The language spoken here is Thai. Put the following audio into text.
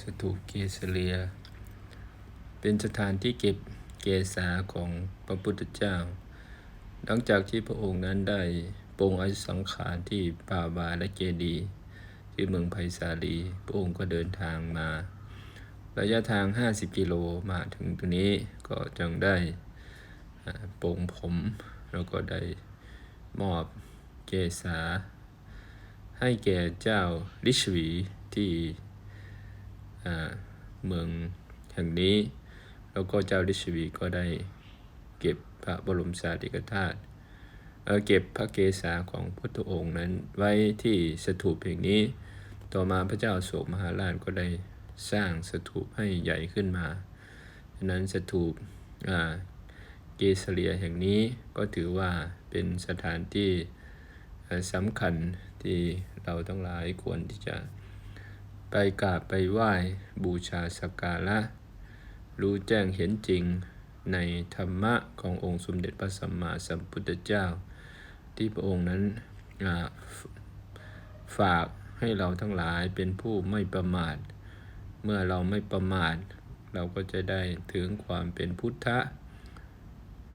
สถูปเกสเลีย เป็นสถานที่เก็บเกษาของพระพุทธเจ้า หลังจากที่พระองค์นั้นได้ปรงอายุสังขารที่ป่าบาและเจดี ที่เมืองไผ่สาลี พระองค์ก็เดินทางมา ระยะทาง 50 กิโลมาถึงตรงนี้ก็จึงได้ปรงผมแล้วก็ได้มอบเกษาให้แก่เจ้าลิชวีที่ เมืองแห่งนี้ แล้วก็เจ้าลิชวีก็ได้เก็บพระบรมสารีริกธาตุเก็บพระเกศาของพุทธองค์นั้นไว้ที่สถูปแห่งนี้ ต่อมาพระเจ้าโศกมหาราชก็ได้สร้างสถูปให้ใหญ่ขึ้นมาฉะนั้นสถูปเกสเลียแห่งนี้ก็ถือว่าเป็นสถานที่สำคัญที่เราทั้งหลายควรที่จะ ไปกราบไปไหว้บูชาสักการะ รู้แจ้งเห็นจริงในธรรมะขององค์สมเด็จพระสัมมาสัมพุทธเจ้า ที่พระองค์นั้นฝฝากให้เราทั้งหลายเป็นผู้ไม่ประมาท เมื่อเราไม่ประมาท เราก็จะได้ถึงความเป็นพุทธะ